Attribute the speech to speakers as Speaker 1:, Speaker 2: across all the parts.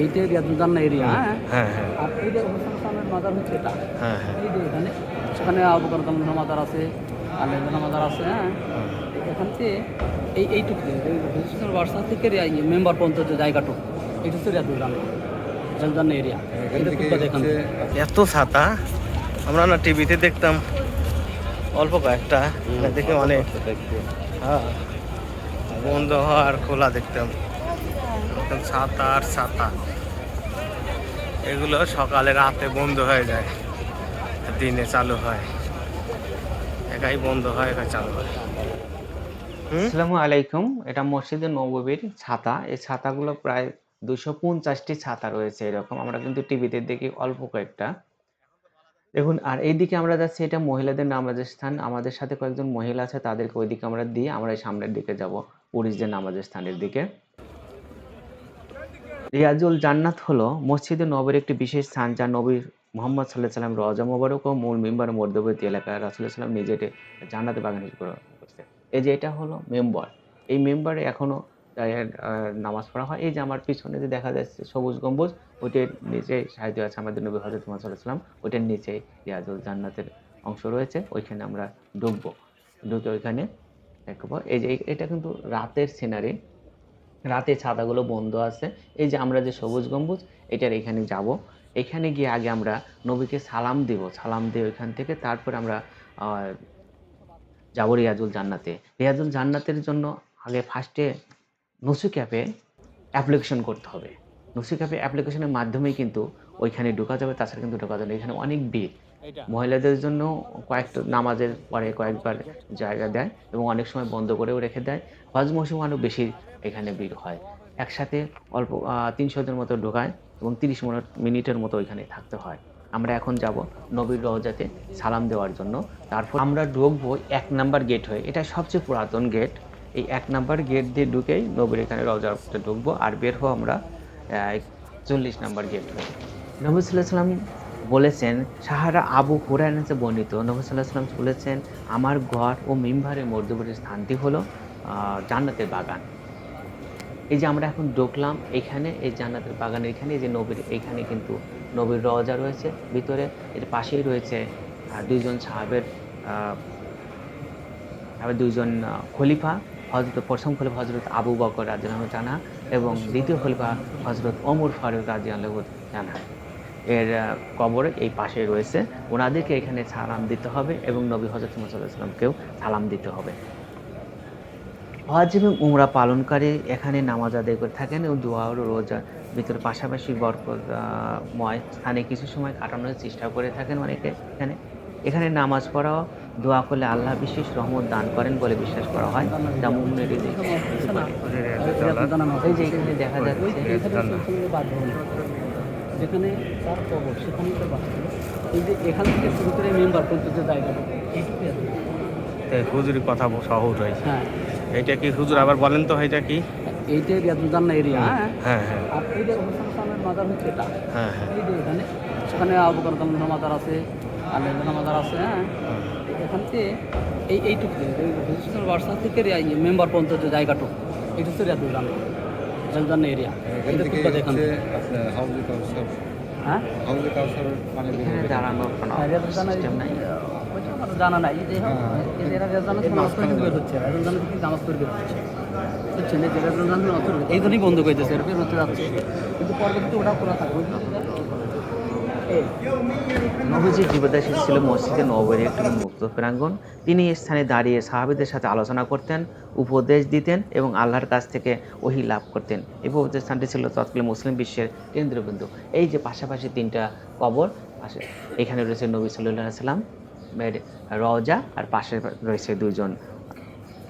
Speaker 1: এইটা রিয়াজুদ্দান্না এরিয়া হ্যাঁ?
Speaker 2: হ্যাঁ হ্যাঁ
Speaker 1: আর এই যে হুসেন মাজার হচ্ছে এটা।
Speaker 2: হ্যাঁ হ্যাঁ।
Speaker 1: এই যে এখানে সেখানে আবু করতামুল্লাহ মাজার আছে আল্লাহ মাজার আছে হ্যাঁ? এখান থেকে এই এইটুকু বার্সা থেকে মেম্বার পর্যন্ত যে জায়গাটুকু এটা হচ্ছে রিয়াজুদ্দান্না রিয়াজুদ্দান্না এরিয়া এটা খুব দেখেন।
Speaker 2: এত ছাতা আমরা না টিভিতে দেখতাম অল্প কয়েকটা দেখে অনেক। হ্যাঁ বন্ধ হওয়ার খোলা দেখতাম। ছাতা আর ছাতা এগুলো সকালে রাতে বন্ধ হয়ে যায়। দিনে চালু হয়। একাই বন্ধ হয়, একাই চালু হয়।
Speaker 3: আসসালামু আলাইকুম। এটা মসজিদে নববীর ছাতা। এই ছাতাগুলো প্রায় দুশো পঞ্চাশটি ছাতা রয়েছে এরকম। আমরা কিন্তু টিভিতে দেখি অল্প কয়েকটা। দেখুন, আর এইদিকে আমরা যাচ্ছি, এটা মহিলাদের নামাজের স্থান আমাদের সাথে কয়েকজন মহিলা আছে, তাদেরকে ওইদিকে আমরা দিয়ে আমরা সামনের দিকে যাব, পুরুষদের নামাজের স্থানের দিকে। রিয়াজুল জান্নাত হলো মসজিদে নবীর একটি বিশেষ স্থান যা নবীর মোহাম্মদ সাল্লাহ সাল্লাম রজা মোবারক ও মূল মেম্বার মধ্যবর্তী এলাকায় রাসুল্লাহ সাল্লাম নিজে জান্নাতে বাগান করছে এই যে এটা হলো মেম্বার। এই মেম্বারে এখনও নামাজ পড়া হয়। এই যে আমার পিছনে যে দেখা যাচ্ছে সবুজ গম্বুজ, ওইটার নিচে সাহিত্য আছে আমাদের নবী হজরত মোহাম্মদ সাল্লাহ সাল্লাম। ওইটার নিচে রিয়াজুল জান্নাতের অংশ রয়েছে। ওইখানে আমরা ডুববো। ঢুকে ওইখানে দেখব। এই যে এটা কিন্তু রাতের সিনারি রাতে ছাতাগুলো বন্ধ আছে। এই যে আমরা যে সবুজ গম্বুজ, এটার এখানে যাব। এখানে গিয়ে আগে আমরা নবীকে সালাম দেব। সালাম দিয়ে ওইখান থেকে তারপর আমরা যাব রিয়াজুল জান্নাতে। রিয়াজুল জান্নাতের জন্য আগে ফার্স্টে নসু অ্যাপে অ্যাপ্লিকেশন করতে হবে। নসুক অ্যাপে অ্যাপ্লিকেশনের মাধ্যমেই কিন্তু ওইখানে ঢোকা যাবে, তাছাড়া কিন্তু ঢোকা যাবে। এখানে অনেক ভিড়। মহিলাদের জন্য কয়েকটা নামাজের পরে কয়েকবার জায়গা দেয় এবং অনেক সময় বন্ধ করেও রেখে দেয়। হজ মৌসুম আরও বেশি এখানে ভিড় হয়। একসাথে অল্প তিনশো জন মতো ঢোকায় এবং তিরিশ মিনিট, মিনিটের মতো ওইখানে থাকতে হয়। আমরা এখন যাব নবীর রওজাতে সালাম দেওয়ার জন্য। তারপর আমরা ঢুকবো এক নাম্বার গেট হয়ে। এটা সবচেয়ে পুরাতন গেট এই এক নাম্বার গেট দিয়ে ঢুকেই নবীর এখানে রওজাতে ঢুকবো আর বের হব আমরা চল্লিশ নাম্বার গেট হয়ে। নবী সাল্লাহ সাল্লাম বলেছেন, সাহারা আবু হুরায়নাতে বর্ণিত। নবী সাল্লাহ সাল্লাম বলেছেন, আমার ঘর ও মিম্বারের মধ্যবর্তী স্থানটি হলো জান্নাতের বাগান। এই যে আমরা এখন ঢুকলাম এখানে, এই জান্নাতের বাগানের এখানে যে নবীর, এখানে কিন্তু নবীর রওজা রয়েছে। ভিতরে এর পাশেই রয়েছে দুইজন সাহাবের দুইজন খলিফা হজরত প্রথম খলিফা হজরত আবু বকর রাজিয়াল জানা এবং দ্বিতীয় খলিফা হজরত ওমর ফারুক রাজিয়াল জানা এর কবর এই পাশে রয়েছে। ওনাদেরকে এখানে সালাম দিতে হবে এবং নবী হজরত সাল্লামকেও সালাম দিতে হবে। হজ এবং উমরা পালনকারী এখানে নামাজ আদায় করে থাকেন এবং দোয়া ও রোজার ভিতরে পাশাপাশি বরকতময় স্থানে কিছু সময় কাটানোর চেষ্টা করে থাকেন অনেকে এখানে। এখানে নামাজ পড়াও দোয়া করলে আল্লাহ বিশেষ রহমত দান করেন বলে বিশ্বাস করা হয়। যা মুমিনের এই যে এখানে দেখা যাচ্ছে।
Speaker 1: যেখানে তার কবর সেখানে তার বাসা এই যে এখান থেকে শুরু করে মেম্বার পর্যন্ত যে জায়গাটা এইটুকু আছে।
Speaker 2: হুজুরি কথা সহজ হয়েছে।
Speaker 1: হ্যাঁ।
Speaker 2: এটা কি হুজুর আবার বলেন তো এটা কি?
Speaker 1: এইটা রিয়াজুদ্দান্না এরিয়া হ্যাঁ?
Speaker 2: হ্যাঁ হ্যাঁ।
Speaker 1: আর এই যে হুসেন ইসলামের মাজার হচ্ছে এটা।
Speaker 2: হ্যাঁ হ্যাঁ।
Speaker 1: এই যে এখানে সেখানে আবু করতামুল্লাহ মাজার আছে আল্লাহ মাজার আছে হ্যাঁ? এখান থেকে এই এইটুকু হুসেন বার্সা থেকে মেম্বার পর্যন্ত যে জায়গাটুকু এটা হচ্ছে রিয়াজুদ্দান্না রিয়াজুদ্দান্না এরিয়া এটা খুব হ্যাঁ
Speaker 3: এখানে?
Speaker 1: আমার জানা নাই। এই যে এরা নামাজ পড়ে বের হচ্ছে রিয়াজুদ্দান্না থেকে নামাজ পড়ে বের হচ্ছে বুঝছেন? এই যে রিয়াজুদ্দান্না থেকে নামাজ পড়ে এই জন্যই বন্ধ করে দিয়েছে এরপর হচ্ছে যাচ্ছে। কিন্তু পরবর্তীতে ওটা খোলা থাকবে এই
Speaker 3: নবীজির জীবদাসী ছিল মসজিদে নবীর একটি মুক্ত প্রাঙ্গণ। তিনি স্থানে দাঁড়িয়ে সাহাবিদের সাথে আলোচনা করতেন, উপদেশ দিতেন এবং আল্লাহর কাছ থেকে ওহি লাভ করতেন। এই পবিত্র স্থানটি ছিল তৎকালীন মুসলিম বিশ্বের কেন্দ্রবিন্দু। এই যে পাশাপাশি তিনটা কবর, পাশে এখানে রয়েছে নবী সাল্লাহ সাল্লাম, এর রওজা, আর পাশে রয়েছে দুজন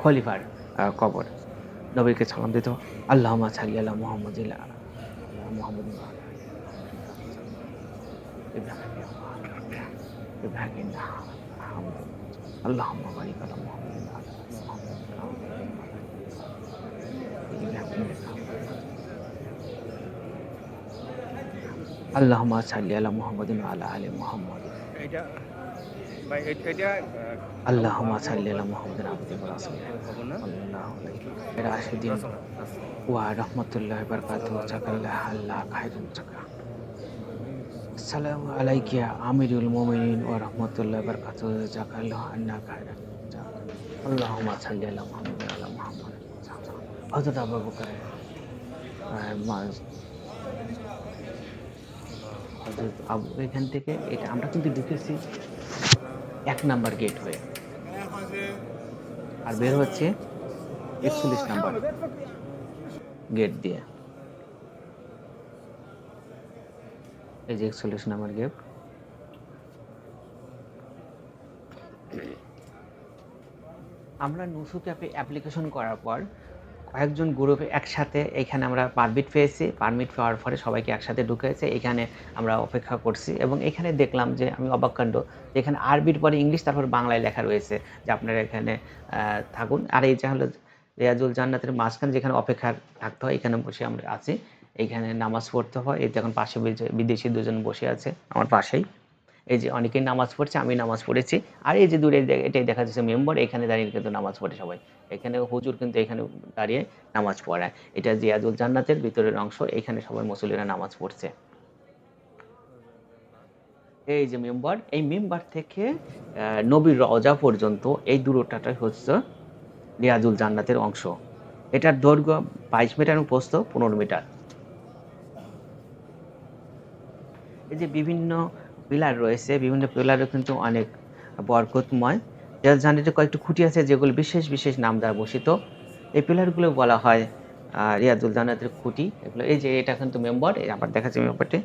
Speaker 3: খলিফার কবর। নবীকে সালাম দিত। আল্লাহ সাল্লি আল্লাহ মোহাম্মদ মোহাম্মদ إبراهيم الحمد اللهم بارك على محمد وعلى آل محمد اللهم صل على محمد وعلى آل محمد
Speaker 2: এটা ভাই এ- এটা
Speaker 3: আল্লাহুম্মা সাল্লি আলা মুহাম্মাদিন আবদিহি ওয়া রাসূলিহি
Speaker 2: খবর না
Speaker 3: সাল্লাল্লাহু আলাইহি এর আশিদিন ওয়া রাহমাতুল্লাহি ওয়া বারাকাতুহু জাকাল্লাহ আল্লাহ খাইরুন জাকা আসসালামু আলাইকা ইয়া আমিরুল মুমিনিন ওয়া রাহমাতুল্লাহি ওয়া বারাকাতুহু। জাকাল্লাহ আন্না জাকা আল্লাহুম্মা সাল্লি আলা মুহাম্মাদিন আলা মুহাম্মাদ। হযরত আবু বকর হযরত আবু, এখান থেকে এটা আমরা কিন্তু ঢুকেছি এক নাম্বার গেট হয়ে। আর বের হচ্ছে একচল্লিশ নাম্বার গেট দিয়ে। এই যে একচল্লিশ নাম্বার গেট আমরা নুসুক অ্যাপে অ্যাপ্লিকেশন করার পর কয়েকজন গ্রুপে একসাথে এখানে আমরা পারমিট পেয়েছি। পারমিট পাওয়ার পরে সবাইকে একসাথে ঢুকেছে। এখানে আমরা অপেক্ষা করছি এবং এখানে দেখলাম যে আমি অবাক কাণ্ড, যে এখানে আরবির পরে ইংলিশ, তারপর বাংলায় লেখা রয়েছে যে আপনারা এখানে থাকুন। আর এই যে হলো রেয়াজুল জান্নাতের মাঝখানে যেখানে অপেক্ষা থাকতে হয়, এখানে বসে আমরা আছি। এইখানে নামাজ পড়তে হয়। এই দেখুন পাশে বিদেশি দুজন বসে আছে আমার পাশেই। এই যে অনেকেই নামাজ পড়ছে, আমি নামাজ পড়েছি। আর এই যে দূরে এটাই দেখা যাচ্ছে মেম্বার, এখানে দাঁড়িয়ে কিন্তু নামাজ পড়ে সবাই। এখানে হুজুর কিন্তু এখানে দাঁড়িয়ে নামাজ পড়ায় এটা জিয়াদুল জান্নাতের ভিতরের অংশ, এখানে সবাই মুসলিরা নামাজ পড়ছে। এই যে মেম্বার, এই মেম্বার থেকে নবীর রজা পর্যন্ত এই দূরত্বটাই হচ্ছে রিয়াজুল জান্নাতের অংশ। এটার দৈর্ঘ্য বাইশ মিটার এবং প্রস্থ পনেরো মিটার। এই যে বিভিন্ন পিলার রয়েছে, বিভিন্ন পিলারও কিন্তু অনেক বরকতময়। রিয়াজুল জান্নাতের কয়েকটি খুঁটি আছে, যেগুলো বিশেষ বিশেষ নাম দ্বারা বসিত এই পিলারগুলো বলা হয় রিয়াজুল জান্নাতের খুঁটি। এগুলো, এই যে এটা কিন্তু মেম্বার আবার দেখাচ্ছে মেম্বারটি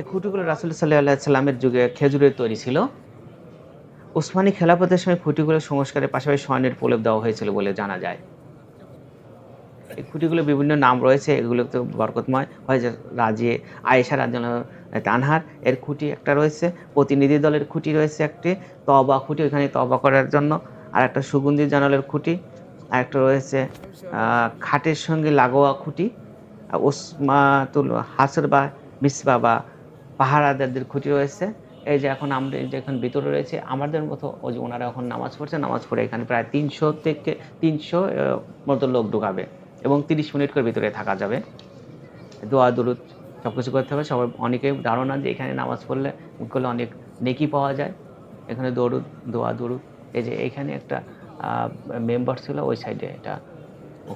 Speaker 3: এই খুঁটিগুলো রাসুল সাল্লাহ সাল্লামের যুগে খেজুরের তৈরি ছিল। উসমানী খেলাপথের সময় খুঁটিগুলো সংস্কারের পাশাপাশি স্বর্ণের প্রলেপ দেওয়া হয়েছিল বলে জানা যায়। এই খুঁটিগুলো বিভিন্ন নাম রয়েছে, এগুলো তো বরকতময়। হয় যে রাজে আয়েশা রাজ তানহার, এর খুঁটি একটা রয়েছে। প্রতিনিধি দলের খুঁটি রয়েছে একটি তবা খুঁটি, ওইখানে তবা করার জন্য। আর একটা সুগন্ধি জানালের খুঁটি আর একটা রয়েছে খাটের সঙ্গে লাগোয়া খুঁটি ওসমাতুল হাসর বা মিসবা বা পাহারাদারদের খুঁটি রয়েছে। এই যে এখন এই যে এখন ভিতরে রয়েছে, আমাদের মতো ওনারা এখন নামাজ পড়ছে, নামাজ পড়ে এখানে প্রায় তিনশো থেকে তিনশো মতো লোক ঢুকাবে। এবং তিরিশ মিনিট করে ভিতরে থাকা যাবে। দোয়া, দুরুদ সব কিছু করতে হবে। সবার অনেকে ধারণা যে এখানে নামাজ পড়লে করলে অনেক নেকি পাওয়া যায়। এখানে দরুদ, দোয়া দৌড়ুদ এই যে এখানে একটা মেম্বার ছিল, ওই সাইডে এটা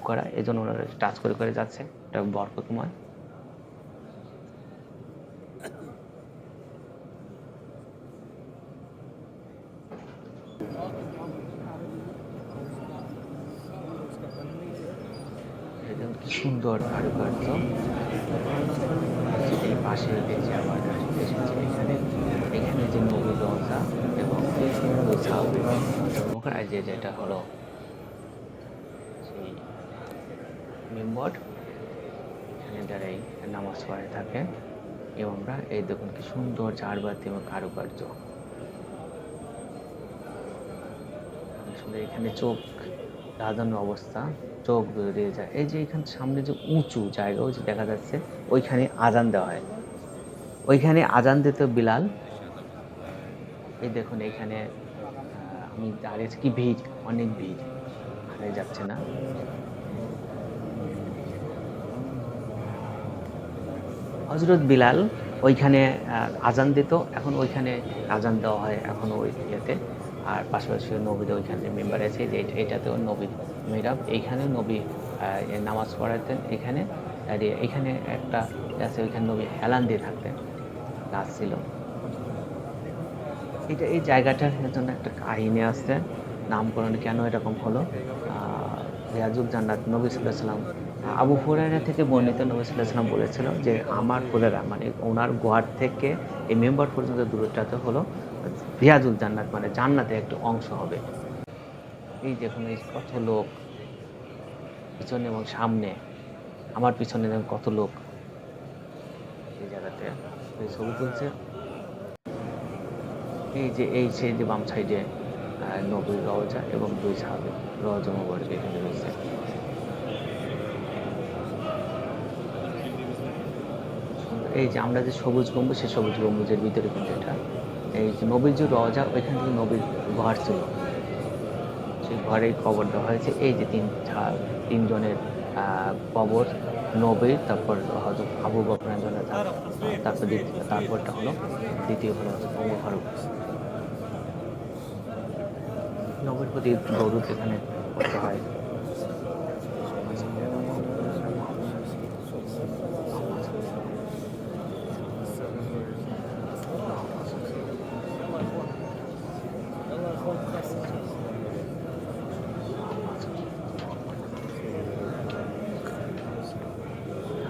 Speaker 3: করা। এই জন্য ওনারা টাচ করে করে যাচ্ছে। এটা বরকতময়। কি সুন্দর কারুকার্য এই পাশে দেখছি আবার এখানে এখানে যে নবী দরজা এবং যে যেটা হলো, সেই মেম্বর, এখানে দাঁড়াই নামাজ পড়ে থাকে এবং আমরা, এই দেখুন কি সুন্দর ঝাড়বাতি এবং কারুকার্য। এখানে চোখ লাগানো অবস্থা, চোখ বেরিয়ে যায়। এই যে এখানে সামনে যে উঁচু জায়গা, ওই যে দেখা যাচ্ছে, ওইখানে আজান দেওয়া হয়। ওইখানে আজান দিত বিলাল। এই দেখুন, এখানে আমি দাঁড়িয়েছি কি ভিড়, অনেক ভিড়। হারাই যাচ্ছে না। হজরত বিলাল ওইখানে আজান দিত। এখন ওইখানে আজান দেওয়া হয়, এখন ওই ইয়েতে। আর পাশাপাশি নবীদের ওইখানে মেম্বার আছে, যে এটা- এটাতেও নবী মেরাব এইখানে নবী নামাজ পড়াতেন। এখানে, আর এখানে একটা আছে, ওইখানে নবী হেলান দিয়ে থাকতেন। গাছ ছিল। এটা এই জায়গাটার জন্য একটা কাহিনী আছে নামকরণ কেন এরকম হলো? রিয়াজুল জান্নাত নবী সাল্লাম, আবু হুরায়রা থেকে বর্ণিত নবী সাল্লাম বলেছিল যে আমার হুরেরা মানে ওনার গোয়ার থেকে এই মেম্বার পর্যন্ত দূরত্বটা হলো। রিয়াজুল জান্নাত মানে জান্নাতের একটা অংশ হবে। এই দেখুন এই কত লোক পিছনে এবং সামনে, আমার পিছনে দেখুন কত লোক? এই জায়গাতে ছবি তুলছে। এই যে, এই সেই যে বাম সাইডে নবীর রওজা এবং দুই সাহাবে রওজা মোবারক এখানে রয়েছে। এই যে আমরা যে সবুজ গম্বুজ সেই সবুজ গম্বুজের ভিতরে কিন্তু এটা এই যে নবীর যে রজা, ওইখান থেকে নবীর ঘর ছিল। সেই ঘরেই কবর দেওয়া হয়েছে। এই যে তিন তিনজনের কবর নবীর তারপর হজরত আবু বকর তারপর দ্বিতীয়, তারপরটা হলো দ্বিতীয় হলো ওমর ফারুক নবীর প্রতি দৌড় এখানে করতে হয়।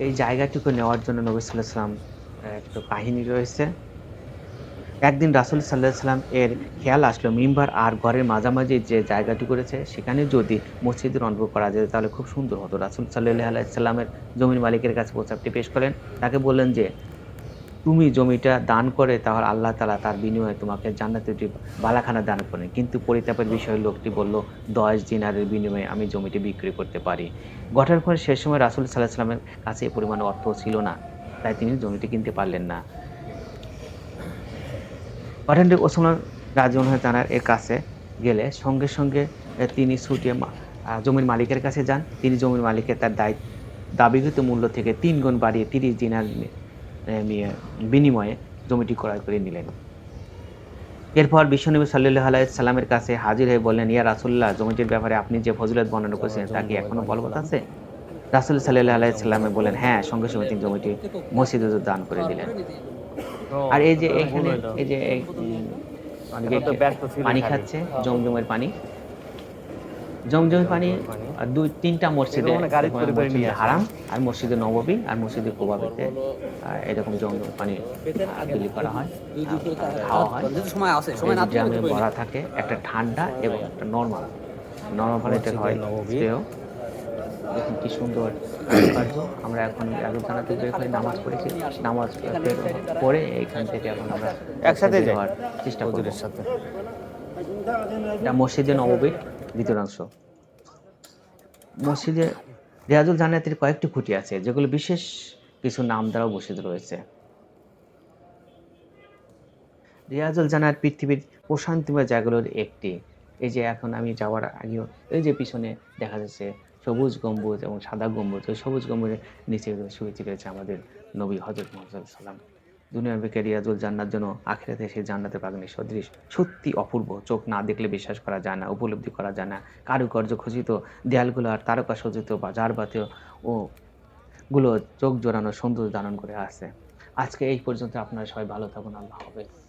Speaker 3: এই জায়গাটুকু নেওয়ার জন্য নবী সাল্লাহ সাল্লাম একটা কাহিনী রয়েছে। একদিন রাসুল সাল্লাহ সাল্লাম এর খেয়াল আসলো, মিম্বার আর ঘরের মাঝামাঝি যে জায়গাটি করেছে সেখানে যদি মসজিদের অনুভব করা যায় তাহলে খুব সুন্দর হতো। রাসুল সাল্লাহ আলাইসাল্লামের জমির মালিকের কাছে প্রস্তাবটি পেশ করেন তাকে বললেন যে তুমি জমিটা দান করে, তাহলে আল্লাহ তালা তার বিনিময়ে তোমাকে জান্নাতে একটি বালাখানা দান করেন। কিন্তু পরিতাপের বিষয়ে লোকটি বলল, দশ দিনারের বিনিময়ে আমি জমিটি বিক্রি করতে পারি। ঘটনার পরে সে সময় রাসুল সাল্লাহ সাল্লামের কাছে এ পরিমাণ অর্থ ছিল না। তাই তিনি জমিটি কিনতে পারলেন না। ঘটনাটি ওসমান রাজন তানার এর কাছে গেলে সঙ্গে সঙ্গে তিনি ছুটিয়ে জমির মালিকের কাছে যান। তিনি জমির মালিকের তার দায়িত্ব দাবিকৃত মূল্য থেকে তিন গুণ বাড়িয়ে তিরিশ দিনার বিনিময়ে জমিটি ক্রয় করে নিলেন। এরপর বিশ্বনবী সাল্লাহ সাল্লামের কাছে হাজির হয়ে বললেন ইয়া রাসুল্লাহ জমিটির ব্যাপারে আপনি যে ফজিলত বর্ণনা করেছেন তা কি এখনও বলবৎ আছে? রাসুল সাল্লাহ আলাইসাল্লামে বলেন হ্যাঁ সঙ্গে সঙ্গে তিনি জমিটি মসজিদে দান করে দিলেন। আর এই যে এখানে এই যে পানি খাচ্ছে জমজমের পানি। জমজমের পানি আর দুই তিনটা মসজিদে
Speaker 2: করে করে।
Speaker 3: হারাম আর মসজিদে নববী আর মসজিদে কোবাবিতে এরকম জমজম পানি বিলি করা হয় খাওয়া হয়।
Speaker 1: সময় আছে সময় না
Speaker 3: ড্রামে ভরা থাকে একটা ঠান্ডা এবং একটা নর্মাল। নর্মাল পানিতে হয়
Speaker 2: নববী।
Speaker 3: স্প্রেও দেখুন কি সুন্দর আমরা এখন এগারো জানাতে বের নামাজ পড়েছি। নামাজ পড়ে এইখান থেকে এখন আমরা
Speaker 2: একসাথে
Speaker 3: যাওয়ার। চেষ্টা করব।
Speaker 2: সাথে।
Speaker 3: এটা মসজিদে নববীর ভিতরাংশ মসজিদে রিয়াজুল জান্নাতের কয়েকটি খুঁটি আছে, যেগুলো বিশেষ কিছু নাম দ্বারাও বসিত রয়েছে। রিয়াজুল জান্নাত পৃথিবীর প্রশান্তিময় জায়গাগুলোর একটি। এই যে এখন আমি যাওয়ার আগেও এই যে পিছনে দেখা যাচ্ছে সবুজ গম্বুজ এবং সাদা গম্বুজ ওই সবুজ গম্বুজের নিচে শুয়েছে রয়েছে আমাদের নবী হজরত মোহাম্মদ সাল্লাম দুনিয়ার রিয়াজুল জান্নাত জন্য আখেরাতে সেই জান্নাতের বাগানের সদৃশ। সত্যি অপূর্ব, চোখ না দেখলে বিশ্বাস করা যায় না, উপলব্ধি করা যায় না। কারুকার্য খচিত, দেয়ালগুলো আর তারকা সজ্জিত, বাজার বাতীয় ও গুলো চোখ জোড়ানো সৌন্দর্য ধারণ করে আছে আজকে এই পর্যন্ত আপনারা সবাই ভালো থাকুন, আল্লাহ হাফেজ।